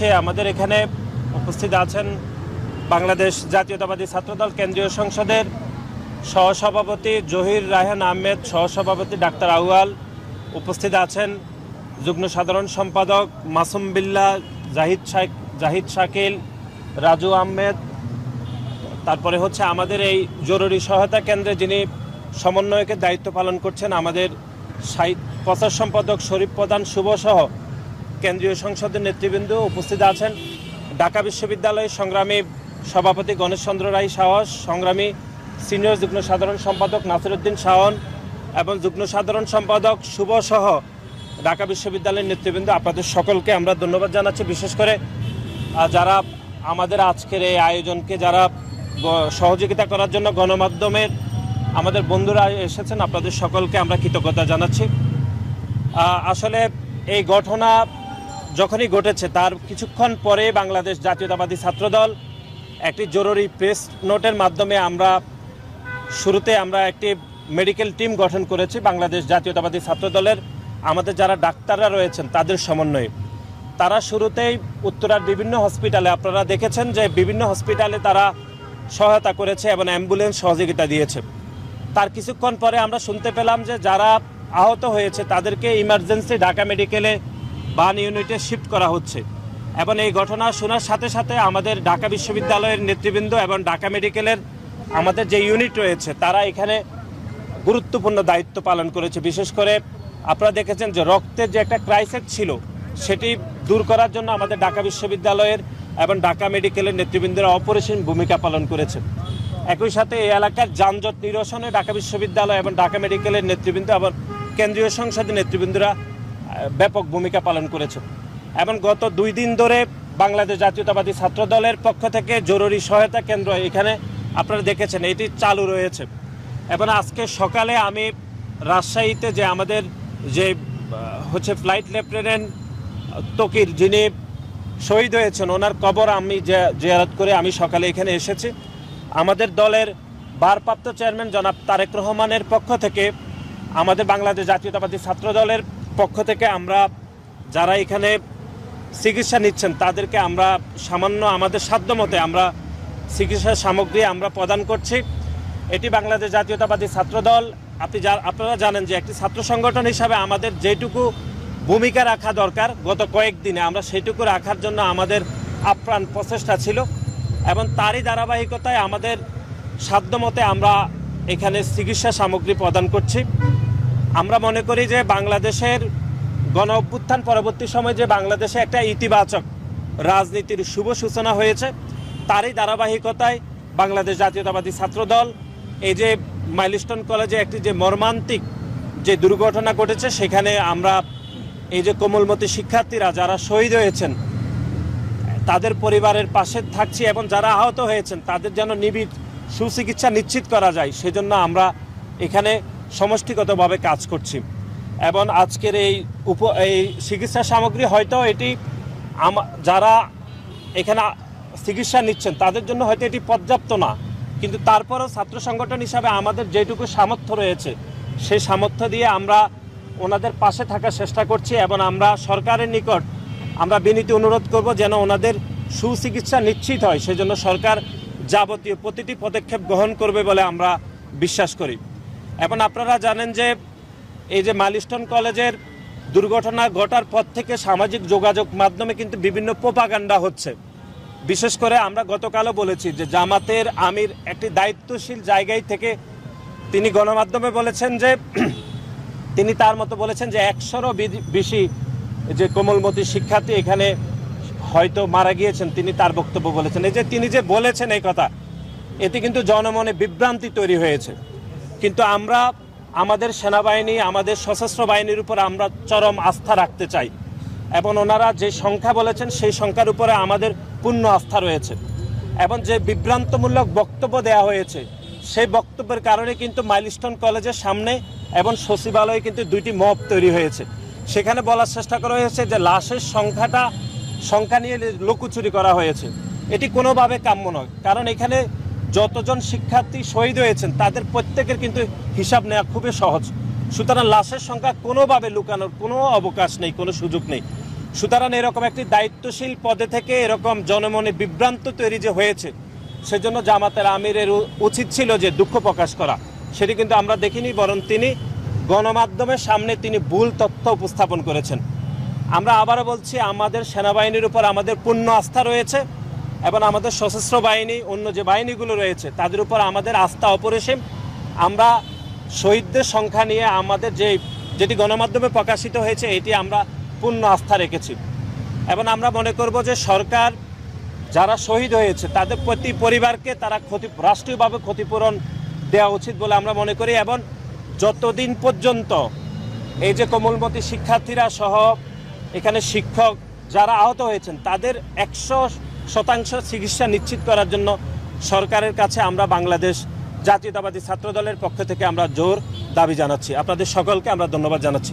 হচ্ছে আমাদের এখানে উপস্থিত আছেন বাংলাদেশ জাতীয়তাবাদী ছাত্রদল কেন্দ্রীয় সংসদের সহসভাপতি জহির রায়হান আহমেদ, সহসভাপতি ডাক্তার আউয়াল উপস্থিত আছেন, যুগ্ম সাধারণ সম্পাদক মাসুম বিল্লাহ জাহিদ শাক, জাহিদ শাকিল, রাজু আহমেদ, তারপরে হচ্ছে আমাদের এই জরুরি সহায়তা কেন্দ্রে যিনি সমন্বয়কের দায়িত্ব পালন করছেন, আমাদের সাহিত্য প্রচার সম্পাদক শরীফ প্রধান শুভসহ কেন্দ্রীয় সংসদের নেতৃবৃন্দ উপস্থিত আছেন। ঢাকা বিশ্ববিদ্যালয়ের সংগ্রামী সভাপতি গণেশ চন্দ্র রায় সাহস সংগ্রামী সিনিয়র যুগ্ম সাধারণ সম্পাদক নাসিরুদ্দিন শাহন এবং যুগ্ম সাধারণ সম্পাদক শুভসহ ঢাকা বিশ্ববিদ্যালয়ের নেতৃবৃন্দ। আপনাদের সকলকে আমরা ধন্যবাদ জানাচ্ছি। বিশেষ করে যারা আমাদের আজকের এই আয়োজনকে যারা সহযোগিতা করার জন্য গণমাধ্যমের আমাদের বন্ধুরা এসেছেন, আপনাদের সকলকে আমরা কৃতজ্ঞতা জানাচ্ছি। আসলে এই ঘটনা যখনই ঘটেছে, তার কিছুক্ষণ পরে বাংলাদেশ জাতীয়তাবাদী ছাত্রদল একটি জরুরি প্রেস নোটের মাধ্যমে আমরা, শুরুতে আমরা একটি মেডিকেল টিম গঠন করেছি বাংলাদেশ জাতীয়তাবাদী ছাত্রদলের। আমাদের যারা ডাক্তাররা রয়েছেন, তাদের সমন্বয়ে। তারা শুরুতেই উত্তরার বিভিন্ন হসপিটালে আপনারা দেখেছেন যে বিভিন্ন হসপিটালে তারা সহায়তা করেছে এবং অ্যাম্বুলেন্স সহযোগিতা দিয়েছে। তার কিছুক্ষণ পরে আমরা শুনতে পেলাম যে যারা আহত হয়েছে, তাদেরকে ইমার্জেন্সি ঢাকা মেডিকেলে বান ইউনিটে শিফট করা হচ্ছে। এবং এই ঘটনা শোনার সাথে সাথে আমাদের ঢাকা বিশ্ববিদ্যালয়ের নেতৃবৃন্দ এবং ঢাকা মেডিকেলের আমাদের যে ইউনিট রয়েছে, তারা এখানে গুরুত্বপূর্ণ দায়িত্ব পালন করেছে। বিশেষ করে আপনারা দেখেছেন যে রক্তের যে একটা ক্রাইসিস ছিল, সেটি দূর করার জন্য আমাদের ঢাকা বিশ্ববিদ্যালয়ের এবং ঢাকা মেডিকেলের নেতৃবৃন্দরা অপরিসীম ভূমিকা পালন করেছে। একই সাথে এই এলাকার যানজট নিরসনে ঢাকা বিশ্ববিদ্যালয় এবং ঢাকা মেডিকেলের নেতৃবৃন্দ এবং কেন্দ্রীয় সংসদের নেতৃবৃন্দরা ব্যাপক ভূমিকা পালন করেছে। এবং গত দুই দিন ধরে বাংলাদেশ জাতীয়তাবাদী ছাত্র দলের পক্ষ থেকে জরুরি সহায়তা কেন্দ্র এখানে আপনারা দেখেছেন, এটি চালু রয়েছে। এবং আজকে সকালে আমি রাজশাহীতে যে আমাদের যে হচ্ছে ফ্লাইট লেফটেন্যান্ট তকির যিনি শহীদ হয়েছেন, ওনার কবর আমি জিয়ারত করে আমি সকালে এখানে এসেছি। আমাদের দলের ভারপ্রাপ্ত চেয়ারম্যান জনাব তারেক রহমানের পক্ষ থেকে আমাদের বাংলাদেশ জাতীয়তাবাদী ছাত্র দলের পক্ষ থেকে আমরা যারা এখানে চিকিৎসা নিচ্ছেন, তাদেরকে আমরা সামান্য আমাদের সাধ্যমতে আমরা চিকিৎসা সামগ্রী আমরা প্রদান করছি। এটি বাংলাদেশ জাতীয়তাবাদী ছাত্রদল। আপনি যা আপনারা জানেন যে একটি ছাত্র সংগঠন হিসাবে আমাদের যেটুকু ভূমিকা রাখা দরকার, গত কয়েকদিনে আমরা সেটুকু রাখার জন্য আমাদের আপ্রাণ প্রচেষ্টা ছিল এবং তারই ধারাবাহিকতায় আমাদের সাধ্যমতে আমরা এখানে চিকিৎসা সামগ্রী প্রদান করছি। আমরা মনে করি যে বাংলাদেশের গণ অভ্যুত্থান পরবর্তী সময়ে যে বাংলাদেশে একটা ইতিবাচক রাজনীতির শুভ সূচনা হয়েছে, তারই ধারাবাহিকতায় বাংলাদেশ জাতীয়তাবাদী ছাত্রদল, এই যে মাইলস্টোন কলেজে একটি যে মর্মান্তিক যে দুর্ঘটনা ঘটেছে, সেখানে আমরা এই যে কোমলমতি শিক্ষার্থীরা যারা শহীদ হয়েছেন, তাদের পরিবারের পাশে থাকছি এবং যারা আহত হয়েছেন, তাদের যেন নিবিড় সুচিকিৎসা নিশ্চিত করা যায়। সেজন্য আমরা এখানে সমষ্টিগতভাবে কাজ করছি। এবং আজকের এই উপ, এই চিকিৎসা সামগ্রী হয়তো এটি যারা এখানে চিকিৎসা নিচ্ছেন, তাদের জন্য হয়তো এটি পর্যাপ্ত না। কিন্তু তারপরেও ছাত্র সংগঠন হিসাবে আমাদের যেটুকু সামর্থ্য রয়েছে সেই সামর্থ্য দিয়ে আমরা ওনাদের পাশে থাকার চেষ্টা করছি এবং আমরা সরকারের নিকট আমরা বিনীত অনুরোধ করব যেন ওনাদের সুচিকিৎসা নিশ্চিত হয়। সেজন্য সরকার যাবতীয় প্রতিটি পদক্ষেপ গ্রহণ করবে বলে আমরা বিশ্বাস করি। এবং আপনারা জানেন যে এই যে মালিস্টন কলেজের দুর্ঘটনা ঘটার পর থেকে সামাজিক যোগাযোগ মাধ্যমে কিন্তু বিভিন্ন প্রোপাগান্ডা হচ্ছে। বিশেষ করে আমরা গতকালও বলেছি যে জামাতের আমির একটি দায়িত্বশীল জায়গায় থেকে তিনি গণমাধ্যমে বলেছেন যে তিনি তার মতো বলেছেন যে একশোরও বেশি যে কোমলমতি শিক্ষার্থী এখানে হয়তো মারা গিয়েছেন, তিনি তার বক্তব্য বলেছেন। এই যে তিনি যে বলেছেন এই কথা, এতে কিন্তু জনমনে বিভ্রান্তি তৈরি হয়েছে। কিন্তু আমরা আমাদের সেনাবাহিনী, আমাদের সশস্ত্র বাহিনীর উপর আমরা চরম আস্থা রাখতে চাই। এবং ওনারা যে সংখ্যা বলেছেন, সেই সংখ্যার উপরে আমাদের পূর্ণ আস্থা রয়েছে। এবং যে বিভ্রান্তমূলক বক্তব্য দেওয়া হয়েছে, সেই বক্তব্যের কারণে কিন্তু মাইলস্টোন কলেজের সামনে এবং সচিবালয়ে কিন্তু দুইটি মব তৈরি হয়েছে। সেখানে বলার চেষ্টা করা হয়েছে যে লাশের সংখ্যাটা, সংখ্যা নিয়ে লুকোচুরি করা হয়েছে। এটি কোনোভাবে কাম্য নয়। কারণ এখানে যতজন শিক্ষার্থী শহীদ হয়েছেন, তাদের প্রত্যেকের কিন্তু হিসাব নেওয়া খুবই সহজ। সুতরাং লাশের সংখ্যা কোনোভাবে লুকানোর কোনো অবকাশ নেই, কোনো সুযোগ নেই। সুতরাং এরকম একটি দায়িত্বশীল পদে থেকে এরকম জনমনে বিভ্রান্ত তৈরি যে হয়েছে, সেজন্য জামাতের আমিরের উচিত ছিল যে দুঃখ প্রকাশ করা। সেটি কিন্তু আমরা দেখিনি, বরং তিনি গণমাধ্যমের সামনে তিনি ভুল তথ্য উপস্থাপন করেছেন। আমরা আবারও বলছি, আমাদের সেনাবাহিনীর উপর আমাদের পূর্ণ আস্থা রয়েছে। এবং আমাদের সশস্ত্র বাহিনী, অন্য যে বাহিনীগুলো রয়েছে, তাদের উপর আমাদের আস্থা অপরিসীম। আমরা শহীদদের সংখ্যা নিয়ে আমাদের যে, যেটি গণমাধ্যমে প্রকাশিত হয়েছে, এটি আমরা পূর্ণ আস্থা রেখেছি। এবং আমরা মনে করব যে সরকার যারা শহীদ হয়েছে, তাদের প্রতি পরিবারকে তারা ক্ষতি, রাষ্ট্রীয়ভাবে ক্ষতিপূরণ দেওয়া উচিত বলে আমরা মনে করি। এবং যতদিন পর্যন্ত এই যে কোমলমতি শিক্ষার্থীরা সহ এখানে শিক্ষক যারা আহত হয়েছেন, তাদের একশো শতাংশ চিকিৎসা নিশ্চিত করার জন্য সরকারের কাছে আমরা বাংলাদেশ জাতীয়তাবাদী ছাত্রদলের পক্ষ থেকে আমরা জোর দাবি জানাচ্ছি। আপনাদের সকলকে আমরা ধন্যবাদ জানাচ্ছি।